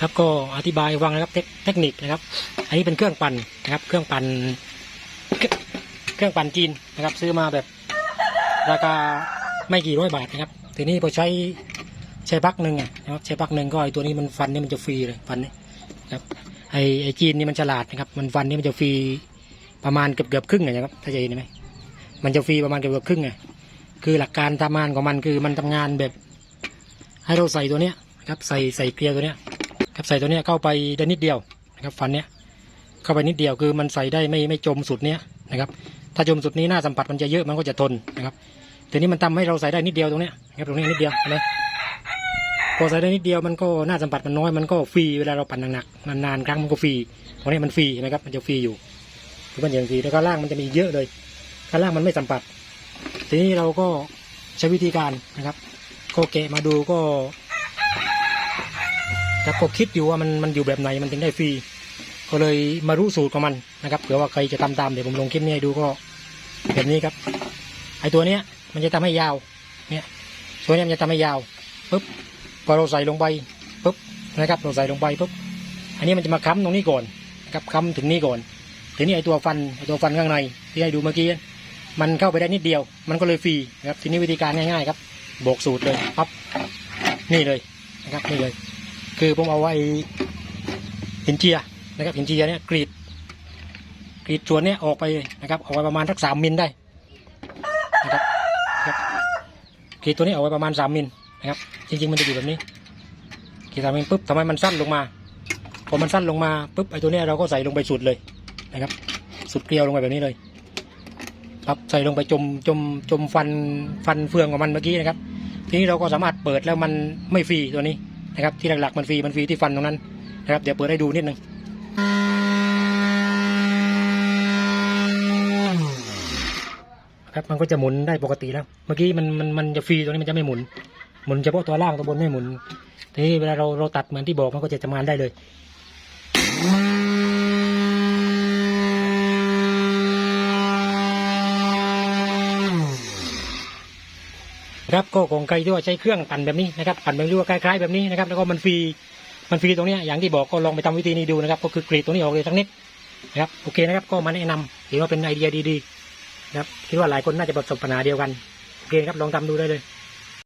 ครับก็อธิบายให้ฟังนะครับเทคนิคนะครับ อันนี้เป็นเครื่องปั่นนะครับ เครื่องปั่นเครื่องปั่นจีนนะครับ ซื้อมาแบบราคาไม่กี่ร้อยบาทนะครับทีนี้พอใช้ใช้ปลั๊กหนึ่งนะครับใช้ปลั๊กหนึ่งก็ไอตัวนี้มันฟันนี่มันจะฟรีเลยฟันนี่ครับไอไอจีนนี่มันฉลาดนะครับ มันฟันนี่มันจะฟรีประมาณเกือบเกือบครึ่งนะครับถ้าจะเห็นไหมมันจะฟรีประมาณเกือบเกือบครึ่งอะคือหลักการทำงานของมันคือมันทำงานแบบ ให้เราใส่ตัวเนี้ยครับใส่ใส่เกลียวตัวเนี้ย ครับใส่ตัวเนี้ยเข้าไปได้นิดเดียวนะครับฟันเนี้ยเข้าไปนิดเดียวคือมันใส่ได้ไม่ไม่จมสุดเนี้ยนะครับถ้าจมสุดนี้หน้าสัมผัสมันจะเยอะมันก็จะทนนะครับทีนี้มันทำให้เราใส่ได้นิดเดียวตรงเนี้ยนะครับตรงนี้นิดเดียวเห็นไหมพอใส่ได้นิดเดียวมันก็หน้าสัมผัสมันน้อยมันก็ฟรีเวลาเราปั่นหนักๆนานๆครั้งมันก็ฟรีตรงนี้มันฟรีนไหมครับมันจะฟรีอยู่คือมันอย่างฟรีแล้วก็ล่างมันจะมีเยอะเลยข้างล่างมันไม่สัมผัสทีนี้เราก็ใช้วิธีการนะครับก็แกะมาดูก็ ครับก็คิดอยู่ว่ามันมันอยู่แบบไหนมันถึงได้ฟรี ก็เลยมารู้สูตรของมันนะครับเผื่อว่าใครจะทำตามเดี๋ยวผมลงคลิปนี้ให้ดูก็แบบนี้ครับไอตัวเนี้ยมันจะทำให้ยาวเนี่ยตัวเนี้ยมันจะทำให้ยาวปุ๊บพอเราใส่ลงไปปุ๊บนะครับเราใส่ลงไปปุ๊บอันนี้มันจะมาค้ำตรงนี้ก่อนนะครับค้ำถึงนี้ก่อนทีนี้ไอตัวฟันไอตัวฟันข้างในที่ให้ดูเมื่อกี้มันเข้าไปได้นิดเดียว มันก็เลยฟรีนะครับทีนี้วิธีการง่ายๆครับโบกสูตรเลยปั๊บนี่เลยนะครับนี่เลย คือผมเอาไว้หินเจียนะครับหินเจียเนี่ยกรีดกรีดส่วนเนี้ยออกไปนะครับออกไปประมาณสักสามมิลได้นะครับกรีดตัวนี้ออกไปประมาณสามมิลนะครับ จริง ๆ มันจะอยู่แบบนี้กรีดสามมิลปุ๊บทำไมมันสั้นลงมาพอมันสั้นลงมาปุ๊บไอ้ตัวเนี้ยเราก็ใส่ลงไปสุดเลยนะครับ สุดเกลียวลงไปแบบนี้เลยปั๊บใส่ลงไปจมจมจมฟันฟันเฟืองของมันเมื่อกี้นะครับ ทีนี้เราก็สามารถเปิดแล้วมันไม่ฟรีตัวนี้ นะครับที่หลักๆมันฟรีมันฟรีที่ฟันตรงนั้นนะครับเดี๋ยวเปิดให้ดูนิดนึงครับมันก็จะหมุนได้ปกติแล้ว เมื่อกี้มันมันมันจะฟรีตรงนี้มันจะไม่หมุน หมุนเฉพาะตัวล่างตัวบนไม่หมุนทีนี้เวลาเราเราตัดเหมือนที่บอกมันก็จะทำงานได้เลย ครับก็ของใครที่ว่าใช้เครื่องปั่นแบบนี้นะครับปั่นแบบนี้ว่าคล้ายๆแบบนี้นะครับแล้วก็มันฟรีมันฟรีตรงนี้อย่างที่บอกก็ลองไปทำวิธีนี้ดูนะครับ ก็คือกรีดตรงนี้ออกเลยทั้งนิดนะครับโอเคนะครับก็มาแนะนำถือว่าเป็นไอเดียดีๆนะครับคิดว่าหลายคนน่าจะประสบปัญหาเดียวกันโอเคครับลองทำดูได้เลย